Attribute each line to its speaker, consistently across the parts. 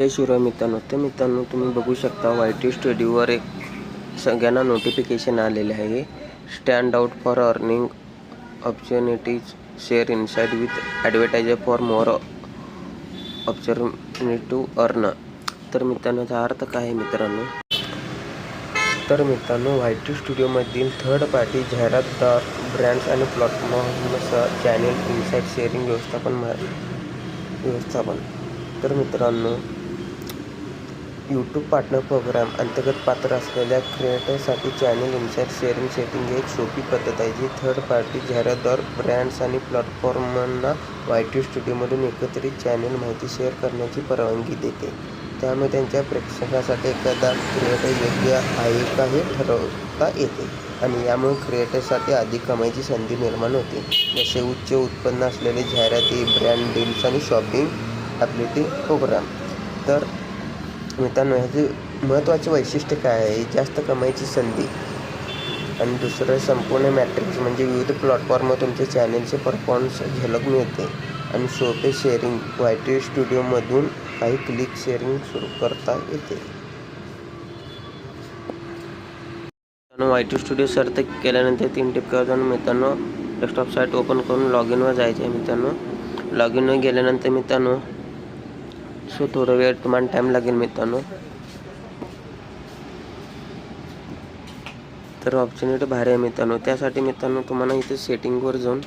Speaker 1: जय शिवराय मित्रांनो. तर मित्रांनो तुम्ही बघू शकता वाय टी स्टुडिओवर एक सगळ्यांना नोटिफिकेशन आलेले आहे. Stand out for earning opportunities share insights with advertiser for more opportunity to earn तर मित्रांनो याचा अर्थ काय आहे मित्रांनो? तर मित्रांनो वाय टी स्टुडिओमधील थर्ड पार्टी जाहिरातदार ब्रँड्स आणि प्लॅटफॉर्मसह चॅनेल इनसाईड शेअरिंग व्यवस्थापन व्यवस्थापन. तर मित्रांनो यूट्यूब पार्टनर प्रोग्राम अंतर्गत पात्र असलेल्या क्रिएटरसाठी चॅनल इन्साईट शेअरिंग सेटिंग ही एक सोपी पद्धत आहे जी थर्ड पार्टी जाहिरातदार ब्रँड्स आणि प्लॅटफॉर्मांना वाय टी स्टुडिओमधून एकत्रित चॅनल माहिती शेअर करण्याची परवानगी देते. त्यामुळे त्यांच्या प्रेक्षकासाठी एखादा क्रिएटर योग्य आहे का हे ठरवता येते आणि यामुळे क्रिएटरसाठी अधिक कमाईची संधी निर्माण होते. जसे उच्च उत्पन्न असलेले जाहिराती ब्रँड डील्स आणि शॉपिंग ॲबिलिटी प्रोग्राम तर मित्रांनो ह्याचे महत्त्वाचे वैशिष्ट्य काय आहे? जास्त कमाईची संधी. आणि दुसरं संपूर्ण मॅट्रिक्स म्हणजे विविध प्लॅटफॉर्मवर तुमच्या चॅनेलचे परफॉर्मन्स झलक मिळते. आणि सोपे शेअरिंग वाय टी स्टुडिओमधून काही क्लिक शेअरिंग सुरू करता येते. मित्रांनो वाय टी स्टुडिओ सर्च केल्यानंतर तीन टिपक्यावर जाऊन मित्रांनो डेस्कटॉप साईट ओपन करून लॉग इनवर जायचं आहे मित्रांनो. लॉग इनवर गेल्यानंतर मित्रांनो सो थोडा वेळ तुम्हाला टाईम लागेल मित्रांनो. तर ऑपॉर्च्युनिटी भारी आहे मित्रांनो. त्यासाठी मित्रांनो तुम्हाला इथे सेटिंगवर जाऊन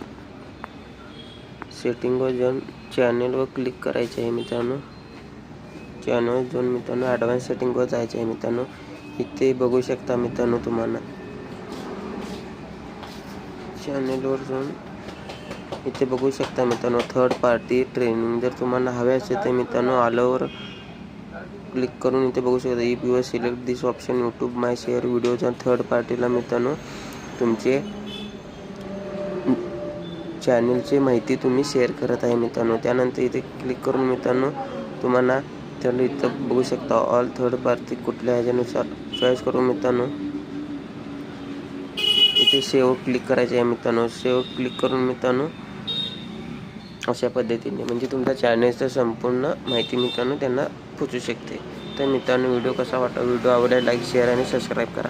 Speaker 1: सेटिंगवर जाऊन चॅनेलवर क्लिक करायचे आहे मित्रांनो. चॅनलवर जाऊन मित्रांनो ॲडव्हान्स सेटिंगवर जायचे आहे मित्रांनो. इथे बघू शकता मित्रांनो तुम्हाला. चॅनेलवर जाऊन इथे बघू शकता मित्रांनो थर्ड पार्टी ट्रेनिंग जर तुम्हाला हवे असेल तर मित्रांनो आलोवर क्लिक करून इथे बघू शकता. If you select this option YouTube may share videos आणि थर्ड पार्टीला मित्रांनो तुमचे चॅनलची माहिती तुम्ही शेअर करत आहे मित्रांनो. त्यानंतर इथे क्लिक करून मित्रांनो तुम्हाला तर इथं बघू शकता ऑल थर्ड पार्टी कुठल्या ह्याच्यानुसार चॉईस करून मित्रांनो इथे सेव क्लिक करायचे आहे मित्रांनो. सेव क्लिक करून मित्रांनो अशा पद्धतीने. म्हणजे तुमच्या चॅनलचं संपूर्ण माहिती मित्रांनो त्यांना पोचू शकते. तर मित्रांनो व्हिडिओ कसा वाटला? व्हिडिओ आवडला लाईक शेअर आणि सबस्क्राईब करा.